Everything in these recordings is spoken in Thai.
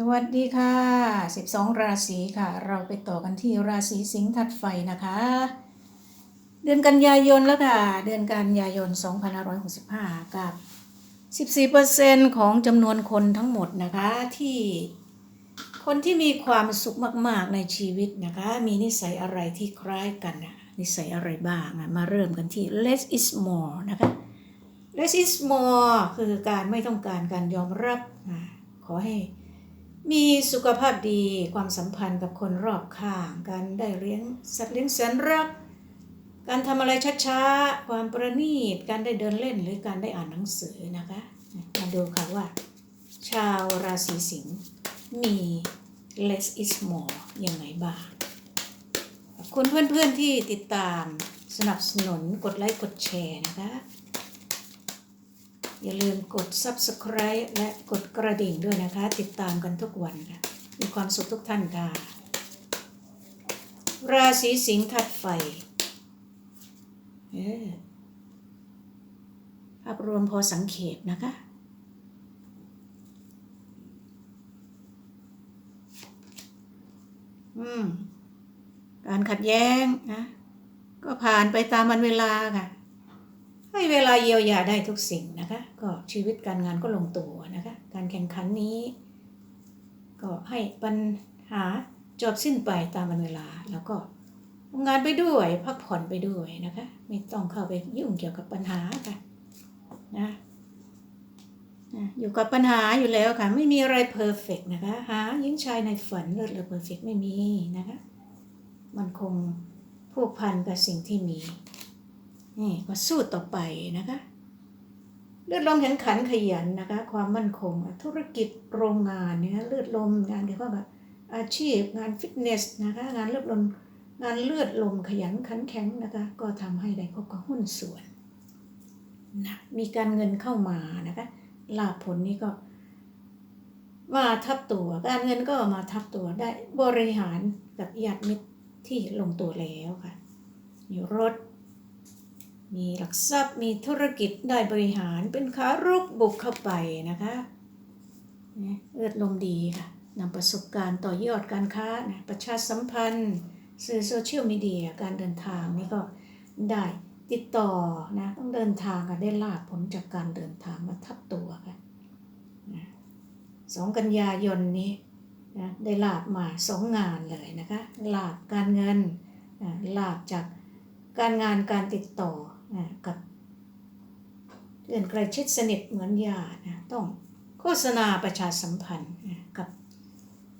สวัสดีค่ะ 12 ราศีค่ะ เราไปต่อกันที่ราศีสิงห์ถัดไฟนะคะ เดือนกันยายนแล้วค่ะ เดือนกันยายน 2565 กับ 14%ของจำนวนคนทั้งหมดนะคะที่คนที่มีความสุขมาก ๆ ในชีวิตนะคะ มีนิสัยอะไรที่คล้ายกันน่ะนิสัยอะไรบ้างอะมาเริ่มกันที่ less is more นะคะ less is more คือการไม่ต้องการการยอมรับอะขอให้ มีสุขภาพดีความสัมพันธ์กับคนรอบข้าง การได้เลี้ยงสัตว์เลี้ยงแสนรัก การทำอะไรช้าๆ ความประณีต การได้เดินเล่นหรือการได้อ่านหนังสือนะคะ มาดูค่ะว่า ชาวราศีสิงห์มี less is more ยังไงบ้างขอบคุณเพื่อนๆที่ติดตามสนับสนุนกดไลค์กดแชร์นะคะ อย่าลืมกด subscribe และกดกระดิ่งด้วยนะคะ ติดตามกันทุกวันค่ะมีความสุขทุกท่านค่ะ ราศีสิงห์ทัดไฟเออภาพรวมพอสังเขปนะคะอืมการขัดแย้งนะก็ผ่านไปตามวันเวลาค่ะ ให้เวลาเยียวยาได้ทุกสิ่งนะคะ ก็ชีวิตการงานก็ลงตัวนะคะ การแข่งขันนี้ ก็ให้ปัญหาจบสิ้นไปตามวันเวลาแล้วก็ทำงานไปด้วยพักผ่อนไปด้วยนะคะ ไม่ต้องเข้าไปยุ่งเกี่ยวกับปัญหาค่ะนะนะอยู่กับปัญหาอยู่แล้วค่ะ ไม่มีอะไรเพอร์เฟกนะคะ หาหญิงชายในฝันเลิศเลอเพอร์เฟกไม่มีนะคะ มันคงผูกพันกับสิ่งที่มี นี่ก็สู้ต่อไปนะคะเลือดลมแข็งขันขยันนะคะ ความมั่นคง ธุรกิจโรงงานเนี่ยเลือดลมงานเกี่ยวกับอาชีพงานฟิตเนสนะคะงานเลือดลมงานเลือดลมขยันขันแข็งนะคะ ก็ทำให้ได้พบกับหุ้นส่วนนะมีการเงินเข้ามานะคะลาผลนี้ก็มาทับตัว การเงินก็มาทับตัวได้บริหารกับญาติมิตรที่ลงตัวแล้วค่ะมีรถ มีหลักทรัพย์มีธุรกิจได้บริหารเป็นขารุกบุกเข้าไปนะคะเลือดลมดีค่ะนำประสบการณ์ต่อยอดการค้านะประชาสัมพันธ์ สื่อโซเชียลมีเดียการเดินทางนี่ก็ได้ติดต่อนะต้องเดินทางกันได้ลาบผลจากการเดินทางมาทับตัวค่ะสองกันยายนนี้นะได้ลาบมาสองงานเลยนะคะลาบการเงินลาบจากการงานการติดต่อ กับเพื่อนใกล้ชิดสนิทเหมือนญาติต้องโฆษณาประชาสัมพันธ์กับ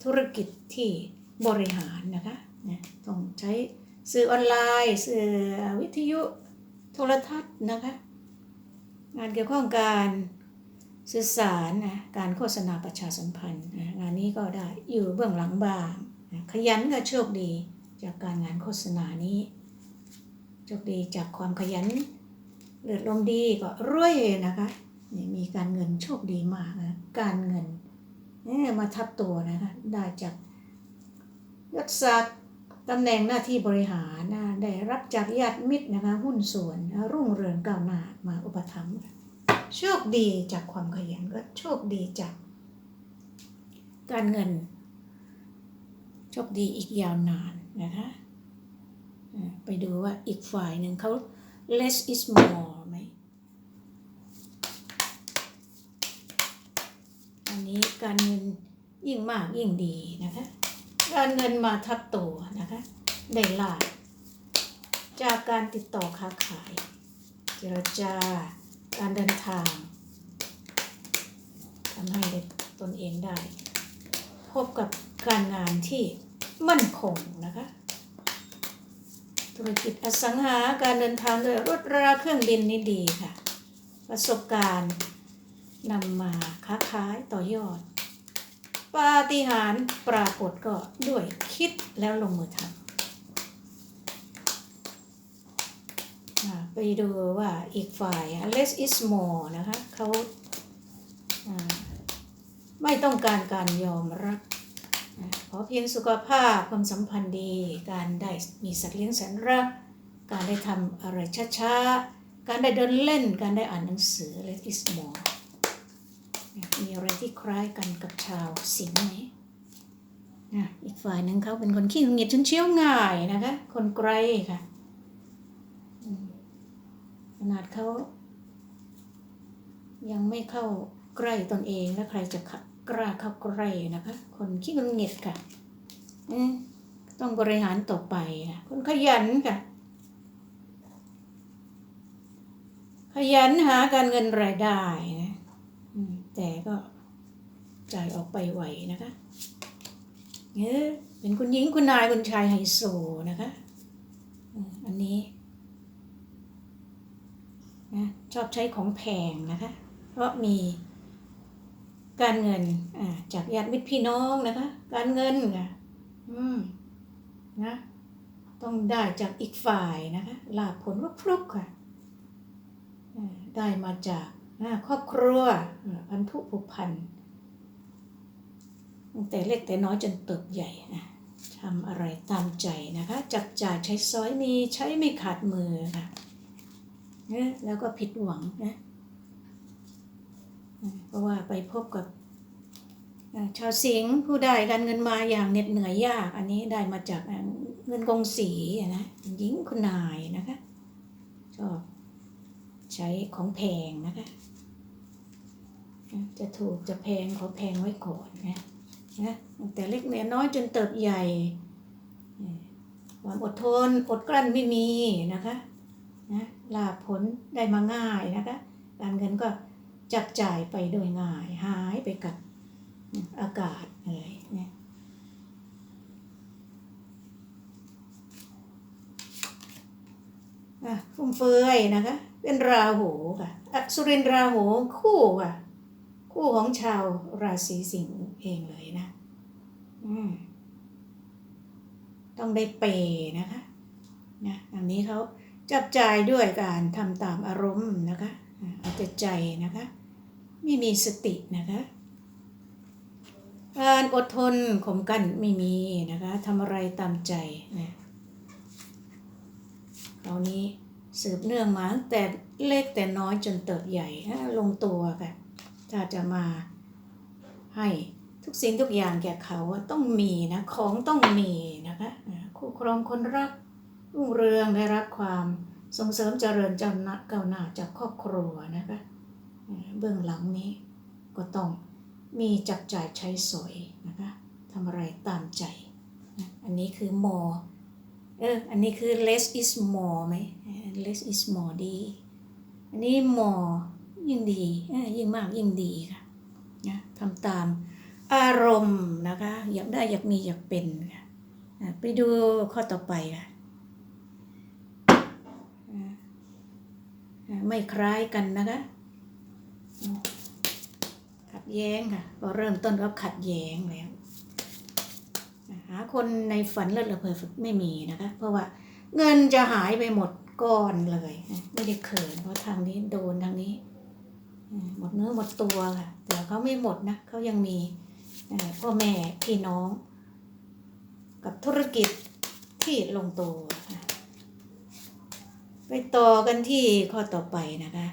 ธุรกิจที่บริหารนะคะต้องใช้สื่อออนไลน์สื่อวิทยุโทรทัศน์นะคะงานเกี่ยวข้องการสื่อสารนะการโฆษณาประชาสัมพันธ์งานนี้ก็ได้อยู่เบื้องหลังบ้างขยันก็โชคดีจากการงานโฆษณานี้ โชคดีจากความขยันเลือดลมดีก็รวยนะคะนี่มีการเงินโชคดีมากนะการเงินนี่มาทับตัวนะคะได้จากยศศักดิ์ตำแหน่งหน้าที่บริหารนะได้รับจากญาติมิตรนะคะหุ้นส่วนรุ่งเรืองก้าวหน้ามาอุปถัมภ์โชคดีจากความขยันก็โชคดีจากการเงิน โชคดีอีกยาวนานนะคะ ไปดูว่าอีกฝ่ายหนึ่งเขา less is more ไหม อันนี้การเงินยิ่งมากยิ่งดีนะคะ การเงินมาทับตัวนะคะ ได้ลาบจากการติดต่อค้าขาย เจรจาการเดินทางทำให้ตนเองได้ พบกับการงานที่มั่นคงนะคะ ธุรกิจอสังหาการเดินทางโดยรถราเครื่องบินนี่ดีค่ะ ประสบการณ์นำมาค้าขายต่อยอด ปาฏิหาริย์ปรากฏก็ด้วยคิดแล้วลงมือทำไปดูว่าอีกฝ่ายอะ less is more นะคะเขาไม่ต้องการการยอมรับ อเพียงสุขภาพความสัมพันธ์ดี การได้มีสัตว์เลี้ยงแสนรัก การได้ทำอะไรช้าๆ การได้เดินเล่น การได้อ่านหนังสือ let is more มีอะไรที่คล้ายกันกับชาวสิงห์ไหมอะอีกฝ่ายหนึ่งเขาเป็นคนขี้หงุดหงิดชุนเชี่ยวง่ายนะคะ คนไกลค่ะขนาดเขายังไม่เข้าใกล้ตนเองแล้วใครจะเข้า กล้าเข้าใกล้นะคะ คนขี้หงุดหงิดค่ะอืต้องบริหารต่อไปค่ะคนขยันค่ะ ขยันหาการเงินรายได้นะแต่ก็จ่ายออกไปไหวนะคะเออเป็นคุณหญิงคุณนายคุณชายไฮโซนะคะอันนี้นะชอบใช้ของแพงนะคะ เพราะมี การเงินอ่าจากญาติมิตรพี่น้องนะคะ การเงินค่ะอืมนะต้องได้จากอีกฝ่ายนะคะลาผลว่าพลุกค่ะได้มาจากอ่าครอบครัวพันธุผูกพันตั้งแต่เล็กแต่น้อยจนเติบใหญ่ทำอะไรตามใจนะคะ จับจ่ายใช้สอยมีใช้ไม่ขาดมือค่ะแล้วก็ผิดหวังนะ เพราะว่าไปพบกับชาวสิงห์ผู้ได้การเงินมาอย่างเหน็ดเหนื่อยยาก อันนี้ได้มาจากเงินกงสีนะหญิงคุณนายนะคะชอบใช้ของแพงนะคะ จะถูกจะแพงขอแพงไว้ก่อนนะนะตั้งแต่เล็กเนี่ยน้อยจนเติบใหญ่ความอดทนอดกลั้นไม่มีนะคะนะลาผลได้มาง่ายนะคะ การเงินก็ จับจ่ายไปโดยง่ายหายไปกับอากาศเลยนะอะฟุ่มเฟือยนะคะ เป็นราหูค่ะอสุรินราหูคู่ค่ะ คู่ของชาวราศีสิงห์เองเลยนะ อืมต้องได้เปย์นะคะนะอันนี้เขาจับจ่ายด้วยการทำตามอารมณ์นะคะอะเอาแต่ใจนะคะ ไม่มีสตินะคะการอดทนข่มกันไม่มีนะคะทำอะไรตามใจนะคราวนี้สืบเนื่องมาตั้งแต่เล็กแต่น้อยจนเติบใหญ่อะลงตัวค่ะถ้าจะมาให้ทุกสิ่งทุกอย่างแก่เขาต้องมีนะของต้องมีนะคะคู่ครองคนรักรุ่งเรืองได้รับความส่งเสริมเจริญจำนะก้าวหน้าจากครอบครัวนะคะ เบื้องหลังนี้ก็ต้องมีจับจ่ายใช้สอยนะคะทำอะไรตามใจ อันนี้คือ more เออ อันนี้คือ less is more ไหม less is more ดี อันนี้ more ยิ่งดีอ้ยยิ่งมากยิ่งดีค่ะนะทำตามอารมณ์นะคะ อยากได้อยากมีอยากเป็นค่ะไปดูข้อต่อไปค่ะไม่คล้ายกันนะคะ ขัดแย้งค่ะพอเริ่มต้นก็ขัดแย้งแล้วหาคนในฝันเลิศระเพอฝึกไม่มีนะคะ เพราะว่าเงินจะหายไปหมดก้อนเลยไม่ได้เขินเพราะทางนี้โดนทางนี้หมดเนื้อหมดตัวค่ะ แต่เขาไม่หมดนะเขายังมีพ่อแม่พี่น้อง กับธุรกิจที่ลงตัวไปต่อกันที่ข้อต่อไปนะคะ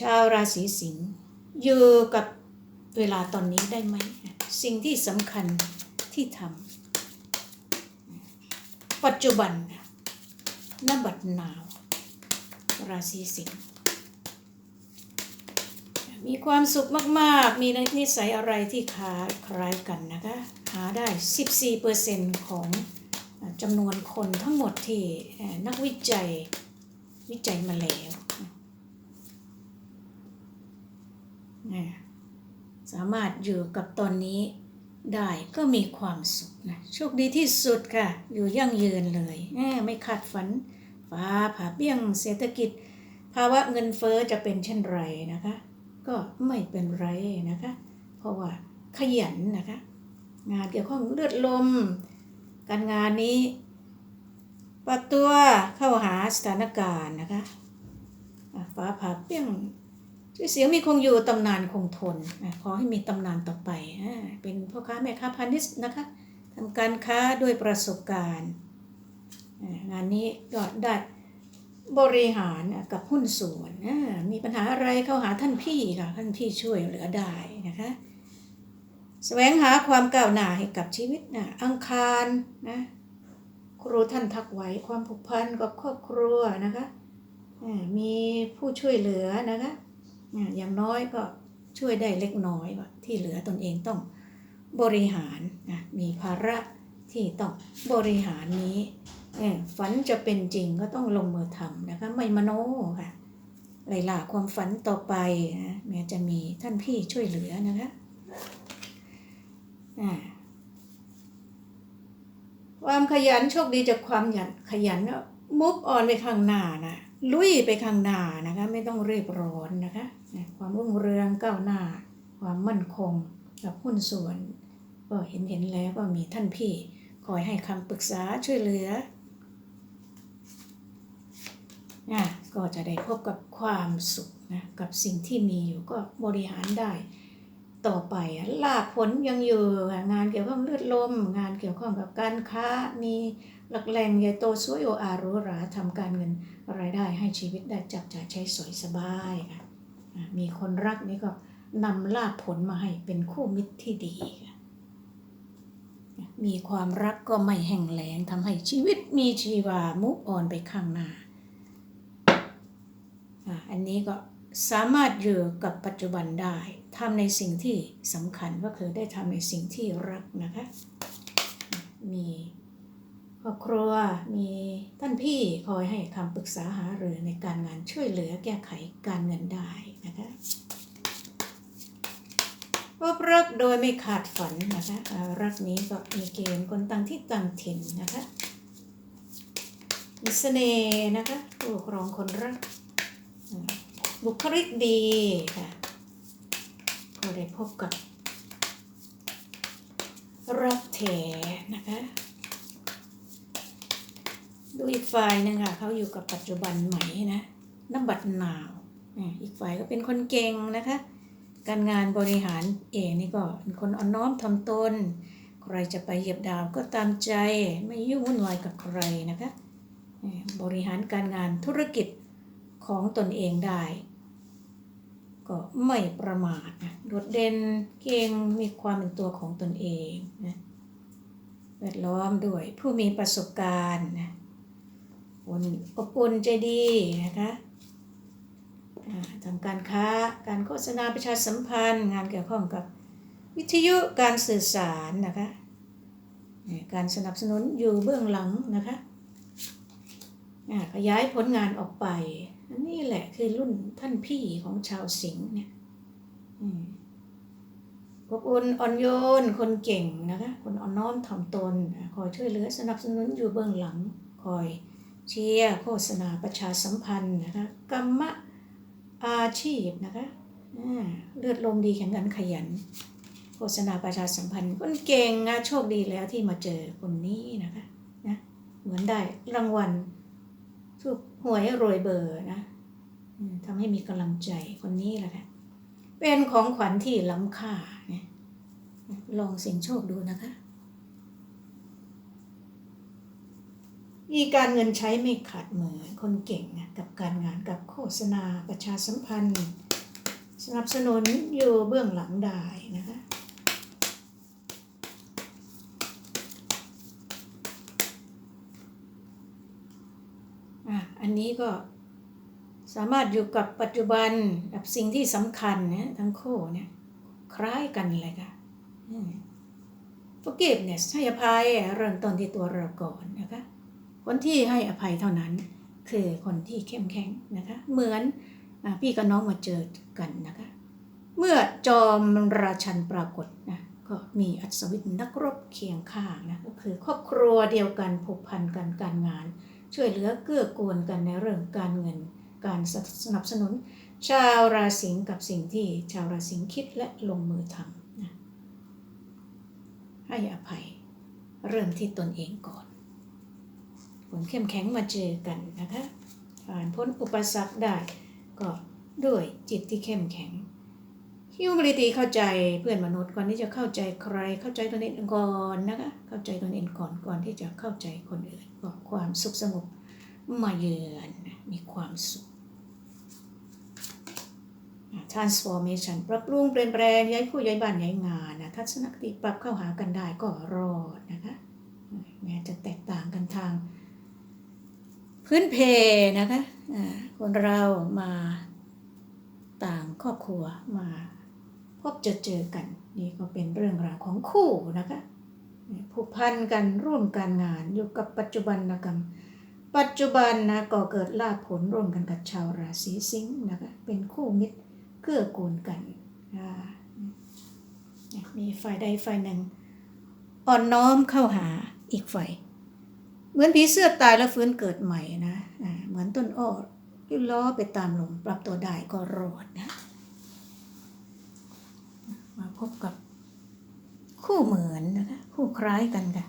ชาวราศีสิงห์อยู่กับเวลาตอนนี้ได้ไหม สิ่งที่สำคัญที่ทำปัจจุบันค่ะนบัดหนาว ราศีสิงห์มีความสุขมาก ๆ มีนิสัยอะไรที่คล้ายคล้ายกันนะคะ หาได้ 14%ของจำนวนคนทั้งหมดที่นักวิจัยวิจัยมาแล้วนะ สามารถอยู่กับตอนนี้ได้ก็มีความสุขนะโชคดีที่สุดค่ะ อยู่ยั่งยืนเลยไม่คาดฝันฟ้าผ่าเปี้ยงเศรษฐกิจ ภาวะเงินเฟ้อจะเป็นเช่นไรนะคะ ก็ไม่เป็นไรนะคะ เพราะว่าขยันนะคะ งานเกี่ยวข้องเลือดลม การงานนี้ปรับตัวเข้าหาสถานการณ์นะคะฟ้าผ่าเปี้ยง ชื่อเสียงมีคงอยู่ตำนานคงทนขอให้มีตำนานต่อไป เป็นพ่อค้าแม่ค้าพาณิชย์นะคะทำการค้าด้วยประสบการณ์ งานนี้ก็ได้บริหารกับหุ้นส่วน มีปัญหาอะไรเข้าหาท่านพี่ค่ะ ท่านพี่ช่วยเหลือได้นะคะแสวงหาความก้าวหน้าให้กับชีวิตนะอังคารนะครูท่านทักไว้ความผูกพันกับครอบครัวนะคะมีผู้ช่วยเหลือนะคะ อย่างน้อยก็ช่วยได้เล็กน้อยว่าที่เหลือตนเองต้องบริหารนะมีภาระที่ต้องบริหารนี้ฝันจะเป็นจริงก็ต้องลงมือทำนะคะไม่มโนค่ะไล่ล่าความฝันต่อไปนะแม้จะมีท่านพี่ช่วยเหลือนะคะความขยันโชคดีจากความหยันขยันมุกออนไปข้างหน้านะ ลุยไปข้างหน้านะคะ ไม่ต้องรีบร้อนนะคะความรุ่งเรืองก้าวหน้า ความมั่นคงกับหุ้นส่วน ก็เห็นเห็นแล้วก็มีท่านพี่คอยให้คำปรึกษาช่วยเหลืออะก็จะได้พบกับความสุขนะกับสิ่งที่มีอยู่ก็บริหารได้ต่อไปอะลาผลยังอยู่อะงานเกี่ยวข้องเลือดลม งานเกี่ยวข้องกับการค้ามีหลักแหล่งใหญ่โตสวยโออารูราทำการเงิน รายได้ให้ชีวิตได้จับจ่ายใช้สอยสบายค่ะมีคนรักนี่ก็นำลาภผลมาให้เป็นคู่มิตรที่ดีค่ะมีความรักก็ไม่แห้งแล้งทำให้ชีวิตมีชีวามุกอ่อนไปข้างหน้าอะอันนี้ก็สามารถอยู่กับปัจจุบันได้ทำในสิ่งที่สำคัญก็คือได้ทำในสิ่งที่รักนะคะมี ครอบครัวมีท่านพี่คอยให้คำปรึกษาหารือในการงานช่วยเหลือแก้ไขการเงินได้นะคะพบรักโดยไม่ขาดฝันนะคะรักนี้ก็มีเกณฑ์คนต่างที่ต่างถิ่นนะคะมีเสน่ห์นะคะผู้ครองคนรัก บุคลิกดีค่ะก็ได้พบกับรักแท้นะคะ ดูอีกฝ่ายหนึ่งค่ะเขาอยู่กับปัจจุบันใหม่นะน้ำบัดหนาวอีกฝ่ายก็เป็นคนเก่งนะคะ การงานบริหารเองนี่ก็เป็นคนอ่อนน้อมถ่อมตน ใครจะไปเหยียบดาวก็ตามใจไม่ยุ่งวุ่นวายกับใครนะคะอะบริหารการงานธุรกิจของตนเองได้ ก็ไม่ประมาทนะโดดเด่นเก่งมีความเป็นตัวของตนเองนะแวดล้อมด้วยผู้มีประสบการณ์นะ คนอบอุ่นใจดีนะคะทำการค้าการโฆษณาประชาสัมพันธ์ งานเกี่ยวข้องกับวิทยุการสื่อสารนะคะการสนับสนุนอยู่เบื้องหลังนะคะขยายผลงานออกไป อันนี้แหละคือรุ่นท่านพี่ของชาวสิงห์เนี่ยอบอุ่นอ่อนโยน คนเก่งนะคะ คนอ่อนน้อมถ่อมตน คอยช่วยเหลือสนับสนุนอยู่เบื้องหลัง คอย เชียร์โฆษณาประชาสัมพันธ์นะคะกรรมอาชีพนะคะอ่าเลือดลมดีแข็งขันขยัน โฆษณาประชาสัมพันธ์คนเก่งนะโชคดีแล้วที่มาเจอคนนี้นะคะนะเหมือนได้รางวัลถูกหวยโรยเบอร์นะทำให้มีกำลังใจคนนี้แหละค่ะเป็นของขวัญที่ล้ำค่าเนี่ยลองเสี่ยงโชคดูนะคะ มีการเงินใช้ไม่ขาดมือคนเก่งกับการงานกับโฆษณาประชาสัมพันธ์ สนับสนุนอยู่เบื้องหลังได้นะคะอะอันนี้ก็สามารถอยู่กับปัจจุบันกับสิ่งที่สำคัญเนี่ยทั้งคู่เนี่ยคล้ายกันเลยค่ะอืม forgiveness ให้อภัยเริ่มต้นที่ตัวเราก่อนนะคะ คนที่ให้อภัยเท่านั้น คือคนที่เข้มแข็งนะคะ เหมือนอพี่กับน้องมาเจอกันนะคะ เมื่อจอมราชันปรากฏนะก็มีอัศวินนักรบเคียงข้างนะก็คือครอบครัวเดียวกันผูกพันกันการงาน ช่วยเหลือเกื้อกูลกันในเรื่องการเงิน การสนับสนุน ชาวราศีกับสิ่งที่ชาวราศีคิดและลงมือทำนะให้อภัยเริ่มที่ตนเองก่อน คนเข้มแข็งมาเจอกันนะคะผ่านพ้นอุปสรรคได้ ก็ด้วยจิตที่เข้มแข็ง humility เข้าใจเพื่อนมนุษย์ก่อนที่จะเข้าใจใคร เข้าใจตนเองก่อนนะคะเข้าใจตนเองก่อนก่อนที่จะเข้าใจคนอื่นก็ความสุขสงบมาเยือนมีความสุข transformation ปรับปรุงเปลี่ยนแปลงย้ายผู้ย้ายบ้านย้ายงานนะทัศนคติปรับเข้าหากันได้ก็รอดนะคะแม้จะแตกต่างกันทาง พื้นเพนะคะอ่าคนเรามาต่างครอบครัวมาพบเจอเจอกัน นี่ก็เป็นเรื่องราวของคู่นะคะผูกพันกันร่วมการงานอยู่กับปัจจุบันนะกรรมปัจจุบันนะก็เกิดลาภผลร่วมกันกับชาวราศีสิงห์นะคะเป็นคู่มิตรเกื้อกูลกันอ่ามีฝ่ายใดฝ่ายหนึ่งอ่อนน้อมเข้าหาอีกฝ่าย เหมือนผีเสื้อตายแล้วฟื้นเกิดใหม่นะอ่าเหมือนต้นอ้อที่ล้อไปตามลมปรับตัวได้ก็รอดนะ มาพบกับคู่เหมือนนะคะคู่คล้ายกันค่ะ